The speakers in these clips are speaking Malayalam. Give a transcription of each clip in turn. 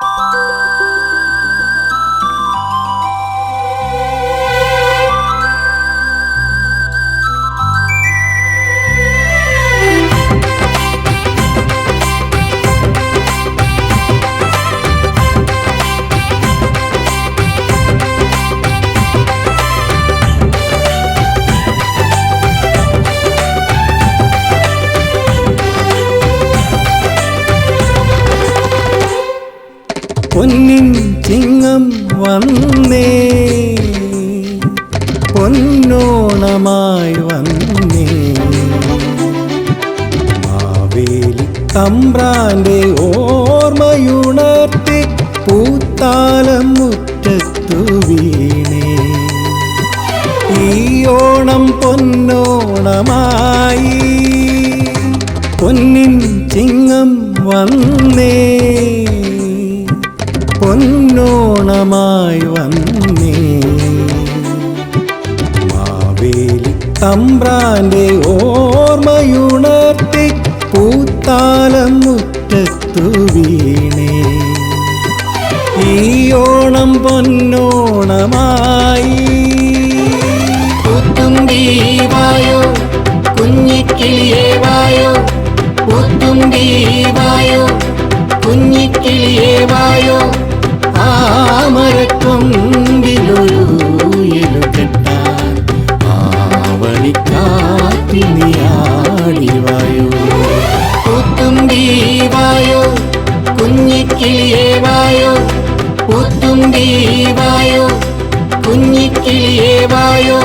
了。പൊന്നിൻ ചിങ്ങം വന്നേ. പൊന്നോണമായി വന്നേ. മാവേലി തമ്പ്രാന്റെ ഓർമ്മയുണർത്തി പൂത്താലം മുറ്റത്തു വീണേ. ഈ ഓണം പൊന്നോണമായി പൊന്നിൻ ചിങ്ങം വന്നേ. പൊന്നോണമായി വന്നേ. മാവേലി തമ്പ്രാന്റെ ഓർമ്മയുണർത്തി പൂത്താലം മുറ്റത്തു വീണേ. ഈ ഓണം പൊന്നോണമായി. പുത്തുമ്പീവായോ കുഞ്ഞിക്കിളിയേ വായോ പുത്തുമ്പീവായോ കുഞ്ഞിക്കിളിയേ വായോ കുഞ്ഞിക്കിളിയേ വായോ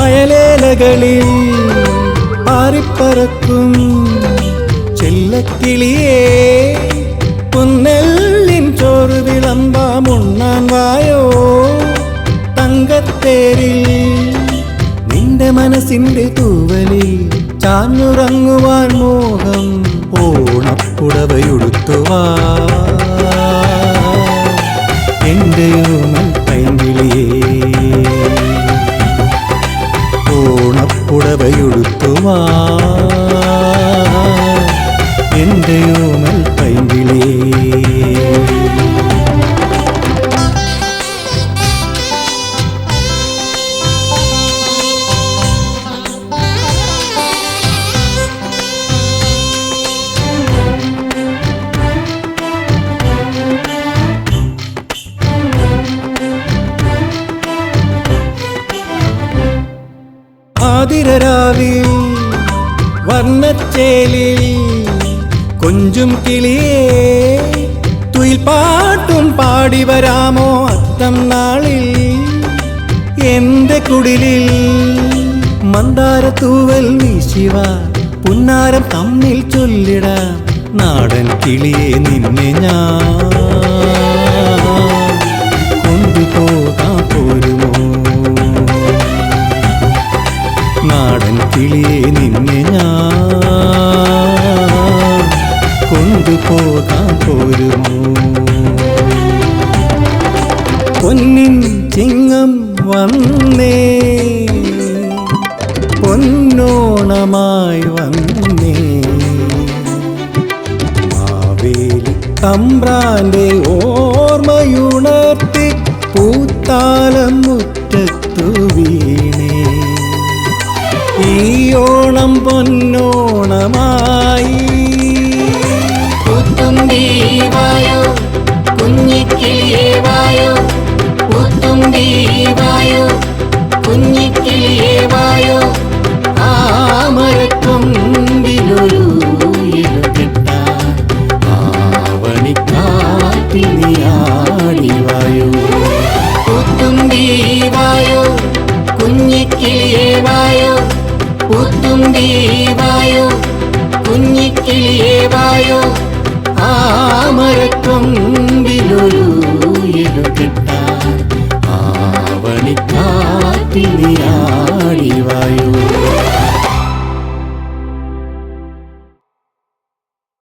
വയലേലകളിൽ പാറിപ്പറക്കും ചെല്ലക്കിളിയേ പുന്നെല്ലിൻ ചോറ് വിളമ്പാമുണ്ണാൻ വായോ. തങ്കത്തേരിൽ നിന്റെ മനസ്സിന്റെ തൂവലിൽ ചാഞ്ഞുറങ്ങുവാൻ മോഹം ഓണപ്പുടവയുടുത്തുവാ ഓണപ്പുടവയുടുത്തുവാ ആതിരരാവിൽ വർണച്ചേലിൽ കൊഞ്ചും കിളിയേ തുയിൽപ്പാട്ടും പാടി വരാമോ അത്തം നാളിൽ? എന്റെ കുടിലിൽ മന്ദാരത്തൂവൽ വീശിവ പുന്നാരം തമ്മിൽ ചൊല്ലിട നാടൻ കിളിയെ നിന്നെ ഞാൻ. നാടൻ കിളിയെ നിന്നെ ഞാൻ കൊണ്ടുപോകാൻ പോരുമോ? പൊന്നിൻ ചിങ്ങം വന്നേ പൊന്നോണമായി വന്നേ. മാവേലി തമ്പ്രാന്റെ ഓർമ്മയുണർത്തി പൂത്താലം ഈ ഓണം പൊന്നോണമായി. കുഞ്ഞിക്കിളിയേ വായോ പുത്തുമ്പീവായോ തുമ്പി വായോ കിട്ടാൻ ആവണിക്കാറ്റിനിയാടിവായോ